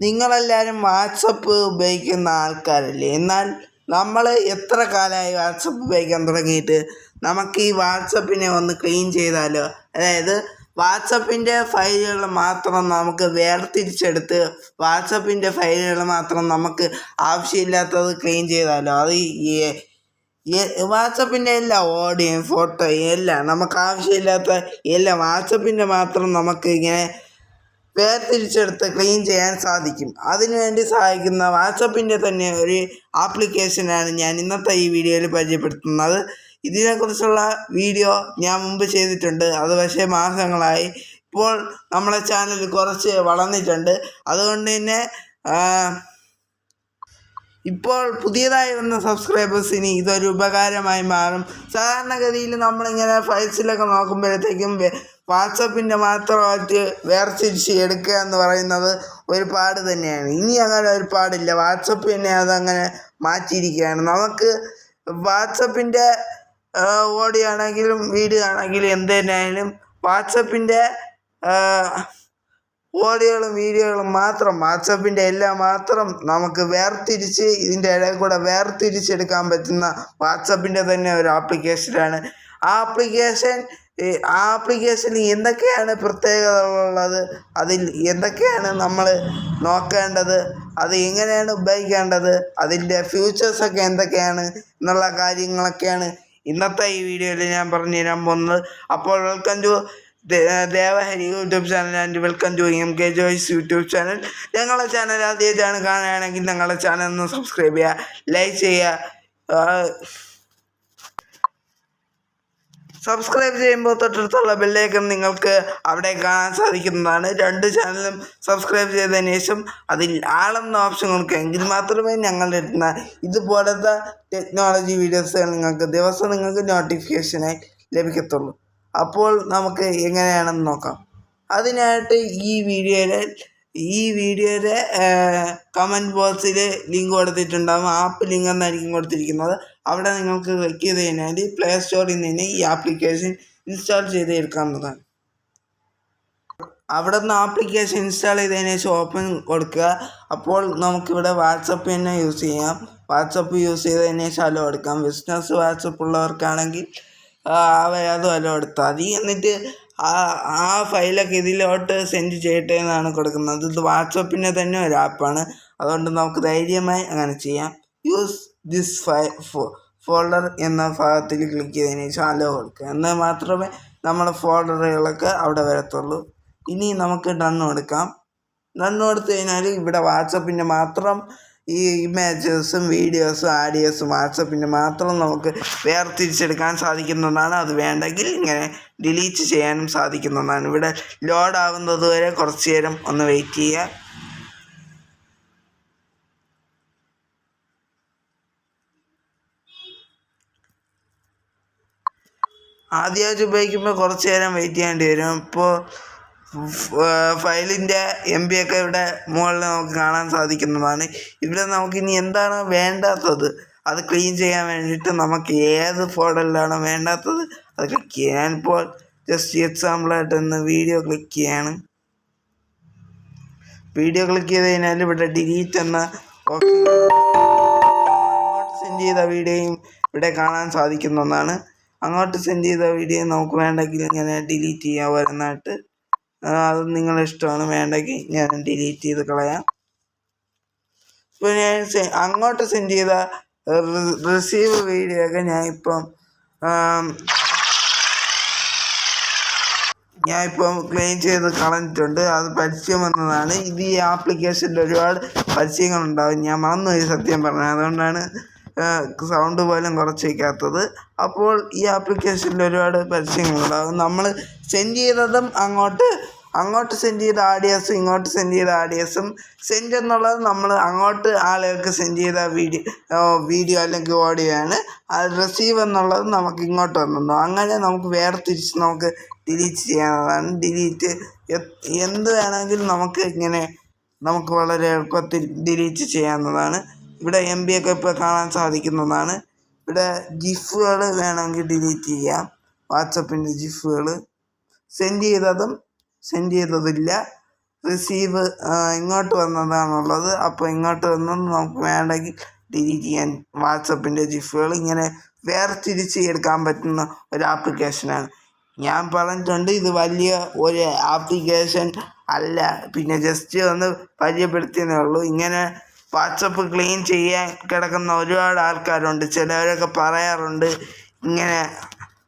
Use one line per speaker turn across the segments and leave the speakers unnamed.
നിങ്ങളെല്ലാവരും വാട്സപ്പ് ഉപയോഗിക്കുന്ന ആൾക്കാരല്ലേ? എന്നാൽ നമ്മൾ എത്ര കാലമായി വാട്സപ്പ് ഉപയോഗിക്കാൻ തുടങ്ങിയിട്ട് നമുക്ക് ഈ വാട്സപ്പിനെ ഒന്ന് ക്ലീൻ ചെയ്താലോ? അതായത് വാട്സപ്പിന്റെ ഫയലുകൾ മാത്രം നമുക്ക് വേർതിരിച്ചെടുത്ത് വാട്സപ്പിന്റെ ഫയലുകൾ മാത്രം നമുക്ക് ആവശ്യമില്ലാത്തത് ക്ലീൻ ചെയ്താലോ? അത് വാട്സപ്പിന്റെ എല്ലാ ഓഡിയോയും ഫോട്ടോയും എല്ലാം നമുക്ക് ആവശ്യമില്ലാത്ത എല്ലാം വാട്സപ്പിന്റെ മാത്രം നമുക്ക് ഇങ്ങനെ വേർതിരിച്ചെടുത്ത് ക്ലീൻ ചെയ്യാൻ സാധിക്കും. അതിനുവേണ്ടി സഹായിക്കുന്ന വാട്സപ്പിന്റെ തന്നെ ഒരു ആപ്ലിക്കേഷനാണ് ഞാൻ ഇന്നത്തെ ഈ വീഡിയോയിൽ പരിചയപ്പെടുത്തുന്നത്. ഇതിനെക്കുറിച്ചുള്ള വീഡിയോ ഞാൻ മുമ്പ് ചെയ്തിട്ടുണ്ട്. അത് പക്ഷേ മാസങ്ങളായി. ഇപ്പോൾ നമ്മളെ ചാനൽ കുറച്ച് വളർന്നിട്ടുണ്ട്. അതുകൊണ്ട് തന്നെ ഇപ്പോൾ പുതിയതായി വന്ന സബ്സ്ക്രൈബേഴ്സിന് ഇതൊരു ഉപകാരമായി മാറും. സാധാരണഗതിയിൽ നമ്മളിങ്ങനെ ഫയൽസിലൊക്കെ നോക്കുമ്പോഴത്തേക്കും വാട്സപ്പിന്റെ മാത്രമായിട്ട് വേർതിരിച്ച് എടുക്കുക എന്ന് പറയുന്നത് ഒരു പാട് തന്നെയാണ്. ഇനി അങ്ങനെ ഒരു പാടില്ല വാട്സപ്പ് തന്നെ അതങ്ങനെ മാറ്റിയിരിക്കുകയാണ്. നമുക്ക് വാട്സപ്പിന്റെ ഓഡിയോ ആണെങ്കിലും വീഡിയോ ആണെങ്കിലും എന്ത് തന്നെയായാലും വാട്സപ്പിന്റെ ഓഡിയോകളും വീഡിയോകളും മാത്രം വാട്സപ്പിന്റെ എല്ലാം മാത്രം നമുക്ക് വേർതിരിച്ച് ഇതിന്റെ ഇടയിൽ കൂടെ വേർതിരിച്ചെടുക്കാൻ പറ്റുന്ന വാട്സപ്പിന്റെ തന്നെ ഒരു ആപ്ലിക്കേഷനാണ്. ആ ആപ്ലിക്കേഷൻ ആ ആപ്ലിക്കേഷനിൽ എന്തൊക്കെയാണ് പ്രത്യേകതകളുള്ളത് അതിൽ എന്തൊക്കെയാണ് നമ്മൾ നോക്കേണ്ടത് അത് എങ്ങനെയാണ് ഉപയോഗിക്കേണ്ടത് അതിന്റെ ഫ്യൂച്ചേഴ്സൊക്കെ എന്തൊക്കെയാണ് എന്നുള്ള കാര്യങ്ങളൊക്കെയാണ് ഇന്നത്തെ ഈ വീഡിയോയിൽ ഞാൻ പറഞ്ഞു തരാൻ പോകുന്നത്. അപ്പോൾ welcome to Devahari YouTube channel and welcome to M K Joys YouTube channel. ഞങ്ങളുടെ ചാനൽ ആദ്യമായിട്ടാണ് കാണുകയാണെങ്കിൽ ഞങ്ങളുടെ ചാനൽ ഒന്ന് സബ്സ്ക്രൈബ് ചെയ്യുക ലൈക്ക് ചെയ്യുക സബ്സ്ക്രൈബ് ചെയ്യുമ്പോൾ തൊട്ടടുത്തുള്ള ബെല്ലേക്കൻ നിങ്ങൾക്ക് അവിടെ കാണാൻ സാധിക്കുന്നതാണ്. രണ്ട് ചാനലും സബ്സ്ക്രൈബ് ചെയ്തതിന് ശേഷം അതിൽ ആളെന്ന ഓപ്ഷൻ കൊടുക്കുക. എങ്കിൽ മാത്രമേ ഞങ്ങൾ എത്തുന്ന ഇതുപോലത്തെ ടെക്നോളജി വീഡിയോസ് നിങ്ങൾക്ക് ദിവസം നിങ്ങൾക്ക് നോട്ടിഫിക്കേഷനായി ലഭിക്കത്തുള്ളൂ. അപ്പോൾ നമുക്ക് എങ്ങനെയാണെന്ന് നോക്കാം. അതിനായിട്ട് ഈ വീഡിയോയിലെ ഈ വീഡിയോയുടെ കമന്റ് ബോക്സിൽ ലിങ്ക് കൊടുത്തിട്ടുണ്ടാകും ആപ്പ് ലിങ്ക് എന്നായിരിക്കും കൊടുത്തിരിക്കുന്നത്. അവിടെ നിങ്ങൾക്ക് ക്ലിക്ക് ചെയ്ത് കഴിഞ്ഞാൽ പ്ലേ സ്റ്റോറിൽ നിന്ന് ഈ ആപ്ലിക്കേഷൻ ഇൻസ്റ്റാൾ ചെയ്ത് എടുക്കാവുന്നതാണ് അവിടെ നിന്ന് ആപ്ലിക്കേഷൻ ഇൻസ്റ്റാൾ ചെയ്തതിന് ശേഷം ഓപ്പൺ കൊടുക്കുക. അപ്പോൾ നമുക്കിവിടെ വാട്സപ്പ് തന്നെ യൂസ് ചെയ്യാം. വാട്സപ്പ് യൂസ് ചെയ്തതിന് ശേഷം അലോ എടുക്കാം ബിസിനസ് വാട്സപ്പ് ഉള്ളവർക്കാണെങ്കിൽ അതും എല്ലാം എടുത്താൽ മതി എന്നിട്ട് ആ ആ ഫയലൊക്കെ ഇതിലോട്ട് സെൻഡ് ചെയ്യട്ടെ എന്നാണ് കൊടുക്കുന്നത്. ഇത് വാട്സപ്പിന്റെ തന്നെ ഒരു ആപ്പാണ് അതുകൊണ്ട് നമുക്ക് ധൈര്യമായി അങ്ങനെ ചെയ്യാം. യൂസ് ദിസ് ഫൈ ഫോൾഡർ എന്ന ഭാഗത്തിൽ ക്ലിക്ക് ചെയ്തതിന് ശേഷം അലോ കൊടുക്കുക. എന്നാൽ മാത്രമേ നമ്മുടെ ഫോൾഡറുകളൊക്കെ അവിടെ വരത്തുള്ളൂ. ഇനി നമുക്ക് ഡണ്ണ് കൊടുക്കാം ഡണ്ണ് കൊടുത്തു കഴിഞ്ഞാൽ ഇവിടെ വാട്സപ്പിന്റെ മാത്രം ഈ ഇമേജസും വീഡിയോസും ആഡിയോസും വാട്സപ്പിന്റെ മാത്രം നമുക്ക് വേർതിരിച്ചെടുക്കാൻ സാധിക്കുന്നതാണ്. അത് വേണ്ടെങ്കിൽ ഇങ്ങനെ ഡിലീറ്റ് ചെയ്യാനും സാധിക്കുന്നതാണ്. ഇവിടെ ലോഡ് ആവുന്നത് വരെ കുറച്ച് നേരം ഒന്ന് വെയിറ്റ് ചെയ്യുക. ആദ്യമായിട്ട് ഉപയോഗിക്കുമ്പോൾ കുറച്ച് നേരം വെയിറ്റ് ചെയ്യേണ്ടി വരും. ഇപ്പോൾ ഫയലിന്റെ എം ബി ഒക്കെ ഇവിടെ മുകളിൽ നമുക്ക് കാണാൻ സാധിക്കുന്നതാണ്. ഇവിടെ നമുക്ക് ഇനി എന്താണ് വേണ്ടാത്തത്? അത് ക്ലീൻ ചെയ്യാൻ വേണ്ടിയിട്ട് നമുക്ക് ഏത് ഫോട്ടോയിലാണ് വേണ്ടാത്തത്? അത് ക്ലിക്ക് ചെയ്യാൻ ഞാനിപ്പോൾ ജസ്റ്റ് എക്സാമ്പിളായിട്ട് ഒന്ന് വീഡിയോ ക്ലിക്ക് ചെയ്യാണ്. വീഡിയോ ക്ലിക്ക് ചെയ്ത് കഴിഞ്ഞാൽ ഇവിടെ ഡിലീറ്റ് എന്ന ഓപ്ഷൻ സെൻഡ് ചെയ്ത വീഡിയോയും ഇവിടെ കാണാൻ സാധിക്കുന്ന ഒന്നാണ്. അങ്ങോട്ട് സെൻഡ് ചെയ്ത വീഡിയോ നമുക്ക് വേണ്ടെങ്കിൽ ഇങ്ങനെ ഡിലീറ്റ് ചെയ്യാൻ വരുന്നതായിട്ട് അത് നിങ്ങളുടെ ഇഷ്ടമാണ് വേണ്ടെങ്കിൽ ഞാൻ ഡിലീറ്റ് ചെയ്ത് കളയാം. ഇപ്പോൾ ഞാൻ അങ്ങോട്ട് സെൻഡ് ചെയ്ത റിസീവ് വീഡിയോ ഒക്കെ ഞാൻ ഇപ്പം ഞാൻ ഇപ്പം ക്ലെയിം ചെയ്ത് കളഞ്ഞിട്ടുണ്ട്. അത് പരസ്യം വന്നതാണ്. ഇത് ഈ ആപ്ലിക്കേഷനിൽ ഒരുപാട് പരസ്യങ്ങളുണ്ടാവും ഞാൻ മറന്നുപോയി സത്യം പറഞ്ഞത് അതുകൊണ്ടാണ് സൗണ്ട് പോലും കുറച്ച് വയ്ക്കാത്തത് അപ്പോൾ ഈ ആപ്ലിക്കേഷനിൽ ഒരുപാട് പരസ്യങ്ങളുണ്ടാകും നമ്മൾ സെൻഡ് ചെയ്തതും അങ്ങോട്ട് അങ്ങോട്ട് സെൻഡ് ചെയ്ത ആഡിയോസും ഇങ്ങോട്ട് സെൻഡ് ചെയ്ത ആഡിയോസും സെൻഡ് എന്നുള്ളത് നമ്മൾ അങ്ങോട്ട് ആളുകൾക്ക് സെൻഡ് ചെയ്ത വീഡിയോ വീഡിയോ അല്ലെങ്കിൽ ഓഡിയോ ആണ്. അത് റിസീവ് എന്നുള്ളത് നമുക്ക് ഇങ്ങോട്ട് വന്നു അങ്ങനെ നമുക്ക് വേറെ വേർതിരിച്ച് നമുക്ക് ഡിലീറ്റ് ചെയ്യാവുന്നതാണ്. ഡിലീറ്റ് എന്ത് വേണമെങ്കിലും നമുക്ക് ഇങ്ങനെ നമുക്ക് വളരെ എളുപ്പത്തിൽ ഡിലീറ്റ് ചെയ്യാവുന്നതാണ്. ഇവിടെ എം ബി ഒക്കെ ഇപ്പോൾ കാണാൻ സാധിക്കുന്നതാണ്. ഇവിടെ ജിഫുകൾ വേണമെങ്കിൽ ഡിലീറ്റ് ചെയ്യാം. വാട്സപ്പിന്റെ ജിഫുകൾ സെൻഡ് ചെയ്തതും സെൻഡ് ചെയ്തതില്ല. റിസീവ് ഇങ്ങോട്ട് വന്നതാണുള്ളത്. അപ്പോൾ ഇങ്ങോട്ട് വന്നത് നമുക്ക് വേണമെങ്കിൽ ഡിലീറ്റ് ചെയ്യാൻ വാട്സപ്പിന്റെ ജിഫുകൾ ഇങ്ങനെ വേർതിരിച്ച് എടുക്കാൻ പറ്റുന്ന ഒരു ആപ്ലിക്കേഷനാണ് ഞാൻ പറഞ്ഞിട്ടുണ്ട് ഇത് വലിയ ഒരു ആപ്ലിക്കേഷൻ അല്ല. പിന്നെ ജസ്റ്റ് ഒന്ന് പരിചയപ്പെടുത്തിയതേ ഉള്ളൂ. ഇങ്ങനെ വാട്സപ്പ് ക്ലീൻ ചെയ്യാൻ കിടക്കുന്ന ഒരുപാട് ആൾക്കാരുണ്ട്. ചിലവരൊക്കെ പറയാറുണ്ട് ഇങ്ങനെ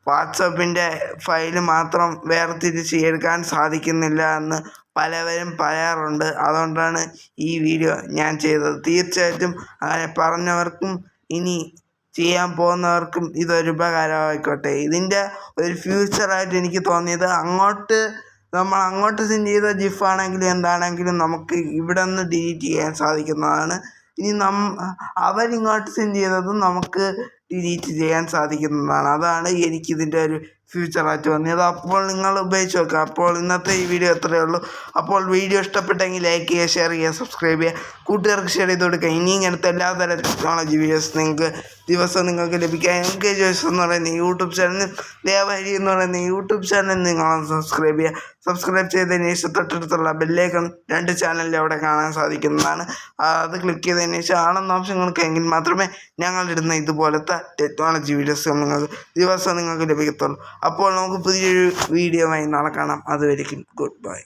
വാട്സപ്പിന്റെ ഫയൽ മാത്രം വേർതിരിച്ച് എടുക്കാൻ സാധിക്കുന്നില്ല എന്ന് പലവരും പറയാറുണ്ട്. അതുകൊണ്ടാണ് ഈ വീഡിയോ ഞാൻ ചെയ്തത്. തീർച്ചയായിട്ടും അങ്ങനെ പറഞ്ഞവർക്കും ഇനി ചെയ്യാൻ പോകുന്നവർക്കും ഇതൊരു ഉപകാരമായിക്കോട്ടെ. ഇതിന്റെ ഒരു ഫ്യൂച്ചറായിട്ട് എനിക്ക് തോന്നിയത് അങ്ങോട്ട് നമ്മൾ അങ്ങോട്ട് സെൻഡ് ചെയ്ത ജിഫ് ആണെങ്കിലും എന്താണെങ്കിലും നമുക്ക് ഇവിടെ നിന്ന് ഡിലീറ്റ് ചെയ്യാൻ സാധിക്കുന്നതാണ്. ഇനി നം അവരിങ്ങോട്ട് സെൻഡ് ചെയ്തതും നമുക്ക് ഡിലീറ്റ് ചെയ്യാൻ സാധിക്കുന്നതാണ്. അതാണ് എനിക്കിതിന്റെ ഒരു ഫ്യൂച്ചറായിട്ട് വന്നത് അപ്പോൾ നിങ്ങൾ ഉപയോഗിച്ച് നോക്കുക അപ്പോൾ ഇന്നത്തെ ഈ വീഡിയോ എത്രയേ ഉള്ളൂ. അപ്പോൾ വീഡിയോ ഇഷ്ടപ്പെട്ടെങ്കിൽ ലൈക്ക് ചെയ്യുക ഷെയർ ചെയ്യുക സബ്സ്ക്രൈബ് ചെയ്യുക. കൂട്ടുകാർക്ക് ഷെയർ ചെയ്ത് കൊടുക്കുക. ഇനി ഇങ്ങനത്തെ എല്ലാതരം ടെക്നോളജി വീഡിയോസ് നിങ്ങൾക്ക് ദിവസം നിങ്ങൾക്ക് ലഭിക്കാൻ എം കെ ജോയ്സ് എന്ന് പറയുന്ന യൂട്യൂബ് ചാനൽ ദേവഹരി എന്ന് പറയുന്ന യൂട്യൂബ് ചാനൽ നിങ്ങൾ സബ്സ്ക്രൈബ് ചെയ്യുക. സബ്സ്ക്രൈബ് ചെയ്തതിന് ശേഷം തൊട്ടടുത്തുള്ള ബെല്ലേക്കൺ രണ്ട് ചാനലിൽ അവിടെ കാണാൻ സാധിക്കുന്നതാണ്. അത് ക്ലിക്ക് ചെയ്തതിന് ശേഷം ആണെന്ന ഓപ്ഷൻ എങ്കിൽ മാത്രമേ ഞങ്ങളിടുന്ന ഇതുപോലത്തെ ടെക്നോളജി വീഡിയോസ് നിങ്ങൾക്ക് ദിവസം നിങ്ങൾക്ക് ലഭിക്കത്തുള്ളൂ. അപ്പോൾ നമുക്ക് പുതിയൊരു വീഡിയോയുമായി നാളെ കാണാം. അതുവരെയും ഗുഡ് ബൈ